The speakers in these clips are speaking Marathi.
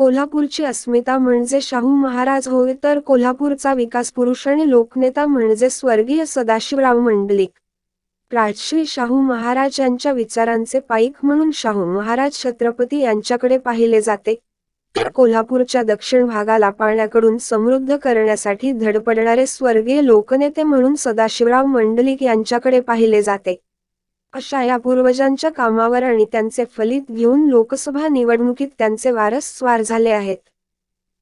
कोल्हापूरची अस्मिता म्हणजे शाहू महाराज होय तर कोल्हापूरचा विकास पुरुष आणि लोकनेता म्हणजे स्वर्गीय सदाशिवराव मंडलिक. राजश्री शाहू महाराज यांच्या विचारांचे पाईक म्हणून शाहू महाराज छत्रपती यांच्याकडे पाहिले जाते. कोल्हापूरच्या दक्षिण भागाला पाण्याकडून समृद्ध करण्यासाठी धडपडणारे स्वर्गीय लोकनेते म्हणून सदाशिवराव मंडलिक यांच्याकडे पाहिले जाते. अशा या पूर्वजांच्या कामावर आणि त्यांचे फलित घेऊन लोकसभा निवडणुकीत त्यांचे वारस स्वार झाले आहेत.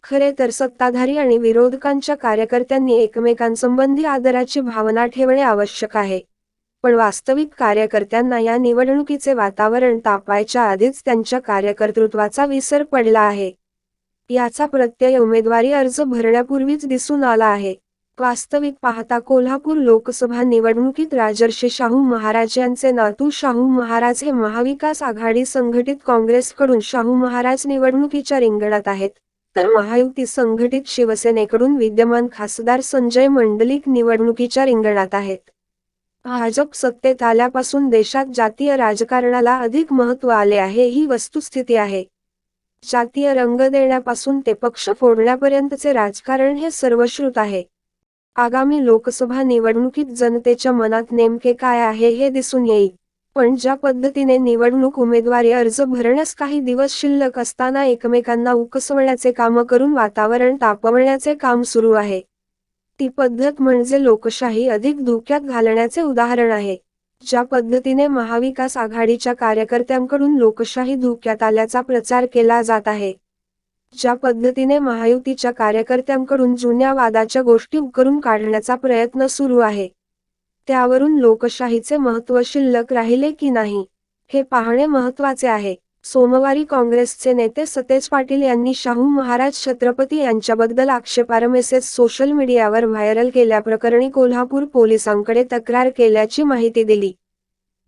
खरे तर सत्ताधारी आणि विरोधकांच्या कार्यकर्त्यांनी एकमेकांसंबंधी आदराची भावना ठेवणे आवश्यक आहे. पण वास्तविक कार्यकर्त्यांना या निवडणुकीचे वातावरण तापायच्या आधीच त्यांच्या कार्यकर्तृत्वाचा विसर पडला आहे. याचा प्रत्यय उमेदवारी अर्ज भरण्यापूर्वीच दिसून आला आहे. वास्तविक पाहता कोल्हापूर लोकसभा निवडणुकीत राजर्षी शाहू महाराज यांचे नातू शाहू महाराज हे महाविकास आघाडी संघटित काँग्रेसकडून शाहू महाराज निवडणुकीच्या रिंगणात आहेत. तर महायुती संघटित शिवसेनेकडून विद्यमान खासदार संजय मंडलिक निवडणुकीच्या रिंगणात आहेत. भाजप सत्तेत आल्यापासून देशात जातीय राजकारणाला अधिक महत्त्व आले आहे ही वस्तुस्थिती आहे. जातीय रंग देण्यापासून ते पक्ष फोडण्यापर्यंतचे राजकारण हे सर्वश्रुत आहे. आगामी लोकसभा निवडणुकीत जनतेच्या मनात नेमके काय आहे हे दिसून येईल. पण ज्या पद्धतीने निवडणूक उमेदवारी अर्ज भरण्यास काही दिवस शिल्लक असताना एकमेकांना उकसवण्याचे काम करून वातावरण तापवण्याचे काम सुरू आहे. ती पद्धत म्हणजे लोकशाही अधिक धोक्यात घालण्याचे उदाहरण आहे. ज्या पद्धतीने महाविकास आघाडीच्या कार्यकर्त्यांकडून लोकशाही धोक्यात आल्याचा प्रचार केला जात आहे. ज्या पद्धतीने महायुतीच्या कार्यकर्त्यांकडून जुन्या वादाच्या गोष्टी उकरून काढण्याचा प्रयत्न सुरू आहे त्यावरून लोकशाहीचे महत्त्व शिल्लक राहिले की नाही हे पाहणे महत्त्वाचे आहे. सोमवारी काँग्रेसचे नेते सतेज पाटील यांनी शाहू महाराज छत्रपती यांच्याबद्दल आक्षेपार मेसेज सोशल मीडियावर व्हायरल केल्याप्रकरणी कोल्हापूर पोलिसांकडे तक्रार केल्याची माहिती दिली.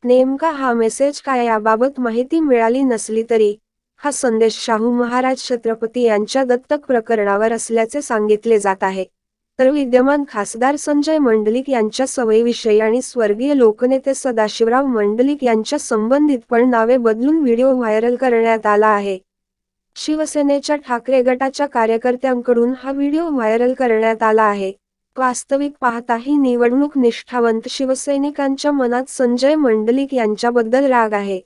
नेमका हा मेसेज काय याबाबत माहिती मिळाली नसली तरी हा संदेश शाहू महाराज छत्रपती यांच्या दत्तक प्रकरणावर असल्याचे सांगितले जात आहे. तर विद्यमान खासदार संजय मंडलिक यांच्या सवयीविषयी आणि स्वर्गीय लोकनेते सदाशिवराव मंडलिक यांच्या संबंधित पण नावे बदलून व्हिडिओ व्हायरल करण्यात आला आहे. शिवसेनेच्या ठाकरे गटाच्या कार्यकर्त्यांकडून हा व्हिडिओ व्हायरल करण्यात आला आहे. वास्तविक पाहता ही निवडणूक निष्ठावंत शिवसैनिकांच्या मनात संजय मंडलिक यांच्याबद्दल राग आहे.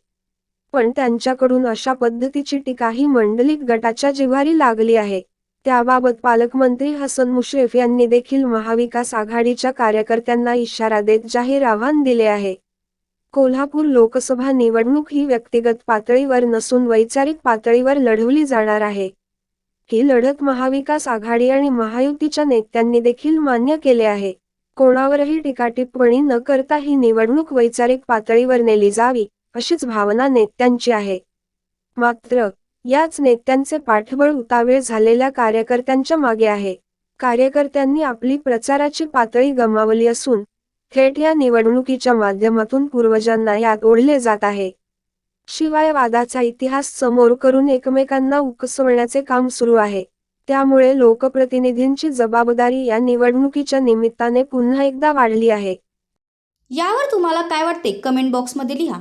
पण त्यांच्याकडून अशा पद्धतीची टीका ही मंडलिक गटाच्या जिव्हारी लागली आहे. त्याबाबत पालकमंत्री हसन मुश्रीफ यांनी देखील महाविकास आघाडीच्या कार्यकर्त्यांना इशारा देत जाहीर आव्हान दिले आहे. कोल्हापूर लोकसभा निवडणूक ही व्यक्तिगत पातळीवर नसून वैचारिक पातळीवर लढवली जाणार आहे. ही लढत महाविकास आघाडी आणि महायुतीच्या नेत्यांनी देखील मान्य केले आहे. कोणावरही टीकाटिप्पणी न करता ही निवडणूक वैचारिक पातळीवर नेली जावी. अशीच भावना नेत्यांची आहे. मात्र याच नेत्यांचे पाठबळ उतावेळ झालेल्या कार्यकर्त्यांच्या मागे आहे. कार्यकर्त्यांनी आपली प्रचाराची पातळी गमावली असून थेट या निवडणुकीच्या माध्यमातून पूर्वजांना यात ओढले जात आहे. शिवाय वादाचा इतिहास समोर करून एकमेकांना उकसवण्याचे काम सुरू आहे. त्यामुळे लोकप्रतिनिधींची जबाबदारी या निवडणुकीच्या निमित्ताने पुन्हा एकदा वाढली आहे. यावर तुम्हाला काय वाटते? कमेंट बॉक्समध्ये लिहा.